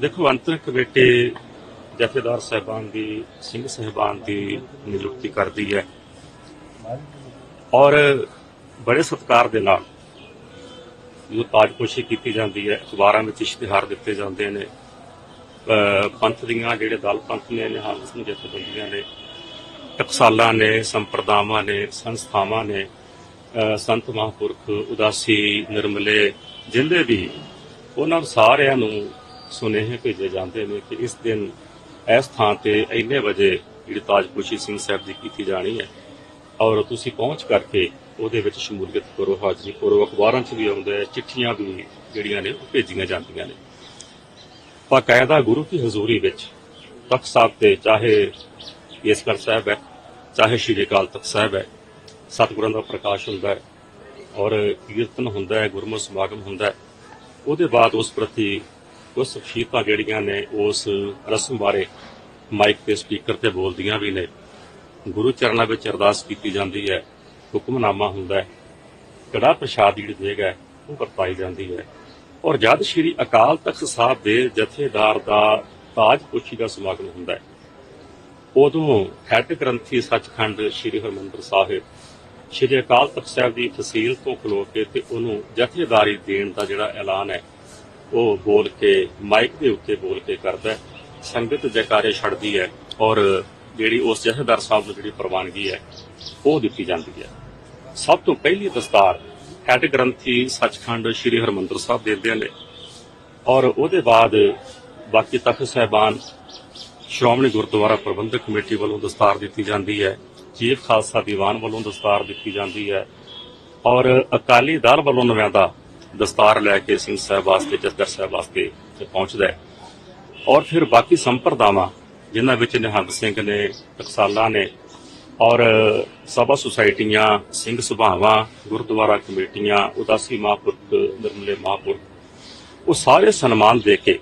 ਦੇਖੋ, ਅੰਤਰ ਕਮੇਟੀ ਜਥੇਦਾਰ ਸਾਹਿਬਾਨ ਦੀ, ਸਿੰਘ ਸਾਹਿਬਾਨ ਦੀ ਨਿਯੁਕਤੀ ਕਰਦੀ ਹੈ। ਔਰ ਬੜੇ ਸਤਿਕਾਰ ਦੇ ਨਾਲ ਜੋ ਤਾਜਪੋਸ਼ੀ ਕੀਤੀ ਜਾਂਦੀ ਹੈ, ਅਖਬਾਰਾਂ ਵਿੱਚ ਇਸ਼ਤਿਹਾਰ ਦਿੱਤੇ ਜਾਂਦੇ ਨੇ। ਪੰਥ ਦੀਆਂ ਜਿਹੜੇ ਦਲ ਪੰਥ ਨੇ ਨਿਹਾਲ ਸਿੰਘ ਜਥੇਬੰਦੀਆਂ ਨੇ, ਟਕਸਾਲਾਂ ਨੇ, ਸੰਪਰਦਾਵਾਂ ਨੇ, ਸੰਸਥਾਵਾਂ ਨੇ ਸੰਤ ਮਹਾਂਪੁਰਖ, ਉਦਾਸੀ, ਨਿਰਮਲੇ ਜਿੰਦੇ ਵੀ, ਉਹਨਾਂ ਸਾਰਿਆਂ ਨੂੰ ਸੁਨੇਹੇ ਭੇਜੇ ਜਾਂਦੇ ਨੇ ਕਿ ਇਸ ਦਿਨ ਇਸ ਥਾਂ ਤੇ ਇੰਨੇ ਵਜੇ ਜਿਹੜੀ ਤਾਜਪੋਸ਼ੀ ਸਿੰਘ ਸਾਹਿਬ ਦੀ ਕੀਤੀ ਜਾਣੀ ਹੈ। ਔਰ ਤੁਸੀਂ ਪਹੁੰਚ ਕਰਕੇ ਉਹਦੇ ਵਿੱਚ ਸ਼ਮੂਲੀਅਤ ਕਰੋ, ਹਾਜ਼ਰੀ ਕਰੋ ਅਖਬਾਰਾਂ 'ਚ ਵੀ ਆਉਂਦਾ ਹੈ, ਚਿੱਠੀਆਂ ਵੀ ਜਿਹੜੀਆਂ ਨੇ ਉਹ ਭੇਜੀਆਂ ਜਾਂਦੀਆਂ ਨੇ। ਬਾਕਾਇਦਾ ਗੁਰੂ ਕੀ ਹਜ਼ੂਰੀ ਵਿੱਚ ਤਖਤ ਸਾਹਿਬ ਤੇ ਚਾਹੇ ਕੇਸਗੜ੍ਹ ਸਾਹਿਬ ਹੈ, ਚਾਹੇ ਸ਼੍ਰੀ ਅਕਾਲ ਤਖਤ ਸਾਹਿਬ ਹੈ, ਸਤਿਗੁਰਾਂ ਦਾ ਪ੍ਰਕਾਸ਼ ਹੁੰਦਾ ਹੈ ਔਰ ਕੀਰਤਨ ਹੁੰਦਾ ਹੈ ਗੁਰਮਤਿ ਸਮਾਗਮ ਹੁੰਦਾ ਹੈ, ਉਹਦੇ ਬਾਅਦ ਉਸ ਪ੍ਰਤੀ ਉਸ ਸ਼ਖਸੀਅਤਾਂ ਜਿਹੜੀਆਂ ਨੇ, ਉਸ ਰਸਮ ਬਾਰੇ ਮਾਈਕ ਤੇ ਸਪੀਕਰ ਤੇ ਬੋਲਦੀਆਂ ਵੀ ਨੇ। ਗੁਰੂ ਚਰਨਾਂ ਵਿੱਚ ਅਰਦਾਸ ਕੀਤੀ ਜਾਂਦੀ ਹੈ, ਹੁਕਮਨਾਮਾ ਹੁੰਦਾ ਹੈ। ਕੜਾ ਪ੍ਰਸ਼ਾਦ ਜਿਹੜੀ ਦੇਗ ਉਹ ਵਰਤਾਈ ਜਾਂਦੀ ਹੈ। ਔਰ ਜਦ ਸ਼੍ਰੀ ਅਕਾਲ ਤਖਤ ਸਾਹਿਬ ਦੇ ਜਥੇਦਾਰ ਦਾ ਤਾਜ ਪੁੱਛੀ ਦਾ ਸਮਾਗਮ ਹੁੰਦਾ ਹੈ, ਉਦੋਂ ਹੈਡ ਗ੍ਰੰਥੀ ਸੱਚਖੰਡ ਸ਼੍ਰੀ ਹਰਮੰਦਰ ਸਾਹਿਬ, ਸ਼੍ਰੀ ਅਕਾਲ ਤਖਤ ਸਾਹਿਬ ਦੀ ਫਸੀਲ ਤੋਂ ਖਲੋ ਕੇ ਤੇ ਉਹਨੂੰ ਜਥੇਦਾਰੀ ਦੇਣ ਦਾ ਜਿਹੜਾ ਐਲਾਨ ਹੈ ਉਹ ਬੋਲ ਕੇ ਮਾਈਕ ਦੇ ਉੱਤੇ ਬੋਲ ਕੇ ਕਰਦਾ ਸੰਗਤ ਜੈਕਾਰੇ ਛੱਡਦੀ ਹੈ ਔਰ ਜਿਹੜੀ ਉਸ ਜਥੇਦਾਰ ਸਾਹਿਬ ਨੂੰ ਜਿਹੜੀ ਪ੍ਰਵਾਨਗੀ ਹੈ, ਉਹ ਦਿੱਤੀ ਜਾਂਦੀ ਹੈ। ਸਭ ਤੋਂ ਪਹਿਲੀ ਦਸਤਾਰ ਹੈੱਡ ਗ੍ਰੰਥੀ ਸੱਚਖੰਡ ਸ੍ਰੀ ਹਰਮੰਦਰ ਸਾਹਿਬ ਦਿੰਦੇ ਨੇ। ਔਰ ਉਹਦੇ ਬਾਅਦ ਬਾਕੀ ਤਖਤ ਸਾਹਿਬਾਨ, ਸ਼੍ਰੋਮਣੀ ਗੁਰਦੁਆਰਾ ਪ੍ਰਬੰਧਕ ਕਮੇਟੀ ਵੱਲੋਂ ਦਸਤਾਰ ਦਿੱਤੀ ਜਾਂਦੀ ਹੈ। ਚੀਫ ਖਾਲਸਾ ਦੀਵਾਨ ਵੱਲੋਂ ਦਸਤਾਰ ਦਿੱਤੀ ਜਾਂਦੀ ਹੈ। ਔਰ ਅਕਾਲੀ ਦਲ ਵੱਲੋਂ ਨੁਮਾਇੰਦਾ ਦਸਤਾਰ ਲੈ ਕੇ ਸਿੰਘ ਸਾਹਿਬ ਵਾਸਤੇ ਜਥੇਦਾਰ ਸਾਹਿਬ ਵਾਸਤੇ ਪਹੁੰਚਦਾ ਹੈ। ਔਰ ਫਿਰ ਬਾਕੀ ਸੰਪਰਦਾਵਾਂ ਜਿਨ੍ਹਾਂ ਵਿੱਚ ਨਿਹੰਗ ਸਿੰਘ ਨੇ ਟਕਸਾਲਾਂ ਨੇ ਔਰ ਸਭਾ ਸੁਸਾਇਟੀਆਂ ਸਿੰਘ ਸੁਭਾਵਾਂ ਗੁਰਦੁਆਰਾ ਕਮੇਟੀਆਂ ਉਦਾਸੀ ਮਹਾਂਪੁਰਖ ਨਿਰਮਲੇ ਮਹਾਂਪੁਰਖ ਉਹ ਸਾਰੇ ਸਨਮਾਨ ਦੇ ਕੇ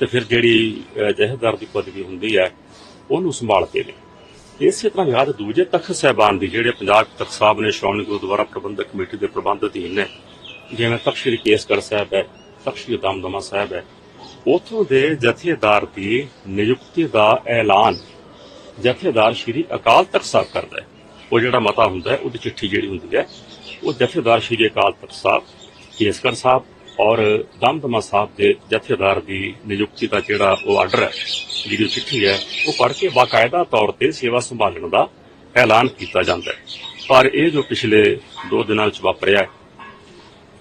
ਤੇ ਫਿਰ ਜਿਹੜੀ ਅਹ, ਦੀ ਪਦਵੀ ਹੁੰਦੀ ਹੈ ਉਹਨੂੰ ਸੰਭਾਲਦੇ ਨੇ। ਇਸੇ ਤਰ੍ਹਾਂ ਯਾਦ ਦੂਜੇ ਤਖਤ ਸਾਹਿਬਾਨ ਦੀ ਜਿਹੜੇ ਪੰਜਾਬ ਤਖਤ ਸਾਹਿਬ ਨੇ ਸ਼੍ਰੋਮਣੀ ਗੁਰਦੁਆਰਾ ਪ੍ਰਬੰਧਕ ਕਮੇਟੀ ਦੇ ਪ੍ਰਬੰਧ ਅਧੀਨ ਨੇ ਜਿਵੇਂ ਤਖਤ ਸ੍ਰੀ ਕੇਸਗੜ੍ਹ ਸਾਹਿਬ ਹੈ ਤਖਤ ਦਮਦਮਾ ਸਾਹਿਬ ਹੈ, ਉਥੋਂ ਦੇ ਜਥੇਦਾਰ ਦੀ ਨਿਯੁਕਤੀ ਦਾ ਐਲਾਨ ਜਥੇਦਾਰ ਸ਼੍ਰੀ ਅਕਾਲ ਤਖਤ ਸਾਹਿਬ ਕਰਦਾ ਹੈ। ਉਹ ਜਿਹੜਾ ਮਤਾ ਹੁੰਦਾ ਹੈ, ਉਹਦੀ ਚਿੱਠੀ ਜਿਹੜੀ ਹੁੰਦੀ ਹੈ, ਉਹ ਜਥੇਦਾਰ ਸ਼੍ਰੀ ਅਕਾਲ ਤਖਤ ਸਾਹਿਬ ਕੇਸਗੜ੍ਹ ਸਾਹਿਬ ਔਰ ਦਮਦਮਾ ਸਾਹਿਬ ਦੇ ਜਥੇਦਾਰ ਦੀ ਨਿਯੁਕਤੀ ਦਾ ਜਿਹੜਾ ਉਹ ਆਰਡਰ ਹੈ, ਜਿਹੜੀ ਚਿੱਠੀ ਹੈ, ਉਹ ਪੜ੍ਹ ਕੇ ਬਾਕਾਇਦਾ ਤੌਰ ਤੇ ਸੇਵਾ ਸੰਭਾਲਣ ਦਾ ਐਲਾਨ ਕੀਤਾ ਜਾਂਦਾ ਹੈ। ਪਰ ਇਹ ਜੋ ਪਿਛਲੇ 2 ਦਿਨਾਂ ਵਿੱਚ ਵਾਪਰਿਆ ਹੈ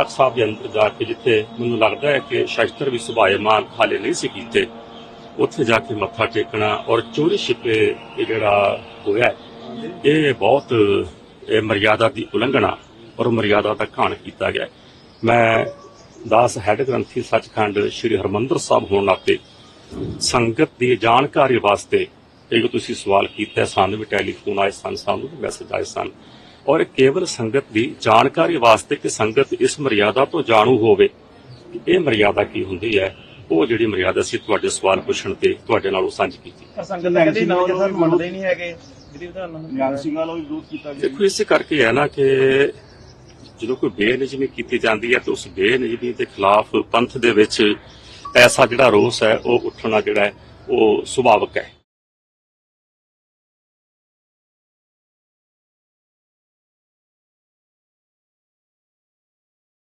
ਤਖਤ ਸਾਹਿਬ ਦੇ ਅੰਦਰ ਜਾ ਕੇ ਜਿੱਥੇ ਮੈਨੂੰ ਲੱਗਦਾ ਹੈ ਕਿ ਸ਼ਸਤਰ ਵੀ ਸੁਭਾਏਮਾਨ ਹਾਲੇ ਨਹੀਂ ਸੀ ਕੀਤੇ, ਉੱਥੇ ਜਾ ਕੇ ਮੱਥਾ ਟੇਕਣਾ ਔਰ ਚੋਰੀ ਛਿਪੇ ਜਿਹੜਾ ਹੋਇਆ ਇਹ ਬਹੁਤ, ਇਹ ਮਰਿਆਦਾ ਦੀ ਉਲੰਘਣਾ ਔਰ ਮਰਿਆਦਾ ਦਾ ਘਾਣ ਕੀਤਾ ਗਿਆ ਮੈਂ ਦਾਸ ਹੈਡ ਗ੍ਰੰਥੀ ਸੱਚਖੰਡ ਸ੍ਰੀ ਹਰਮੰਦਰ ਸਾਹਿਬ ਹੋਣ ਨਾਤੇ ਸੰਗਤ ਦੀ ਜਾਣਕਾਰੀ ਵਾਸਤੇ ਇਹ ਜੋ ਤੁਸੀਂ ਸਵਾਲ ਕੀਤਾ, ਸਾਨੂੰ ਵੀ ਟੈਲੀਫੋਨ ਆਏ ਸਨ, ਸਾਨੂੰ ਵੀ ਮੈਸੇਜ ਆਏ ਸਨ। ਔਰ ਕੇਵਲ ਸੰਗਤ ਦੀ ਜਾਣਕਾਰੀ ਵਾਸਤੇ ਕਿ ਸੰਗਤ ਇਸ ਮਰਿਆਦਾ ਤੋਂ ਜਾਣੂ ਹੋਵੇ ਕਿ ਇਹ ਮਰਿਆਦਾ ਕੀ ਹੁੰਦੀ ਹੈ ਉਹ ਜਿਹੜੀ ਮਰਿਆਦਾ ਸੀ ਤੁਹਾਡੇ ਸਵਾਲ ਪੁੱਛਣ ਤੇ ਤੁਹਾਡੇ ਨਾਲ ਉਹ ਸਾਂਝੀ ਕੀਤੀ। ਪਰ ਸੰਗਤ ਤਾਂ ਕਹਿੰਦੀ ਨਾ ਸਰ ਮੰਨਦੇ ਹੀ ਨਹੀਂ ਹੈਗੇ। ਵਿਧੀ ਵਿਧਾਨ ਨਾਲ ਨਿਹੰਗ ਸਿੰਘਾਂ ਵੱਲੋਂ ਵੀ ਵਿਰੋਧ ਕੀਤਾ ਗਿਆ। ਦੇਖੋ ਇਸੇ ਕਰਕੇ ਹੈ ਨਾ ਕਿ ਜਦੋਂ ਕੋਈ ਬੇਨਿਜਮੀ ਕੀਤੀ ਜਾਂਦੀ ਹੈ ਤਾਂ ਉਸ ਬੇਨਿਜਮੀ ਦੇ ਖਿਲਾਫ ਪੰਥ ਦੇ ਵਿੱਚ ਐਸਾ ਜਿਹੜਾ ਰੋਸ ਹੈ ਉਹ ਉੱਠਣਾ ਜਿਹੜਾ ਹੈ ਉਹ ਸੁਭਾਵਕ ਹੈ।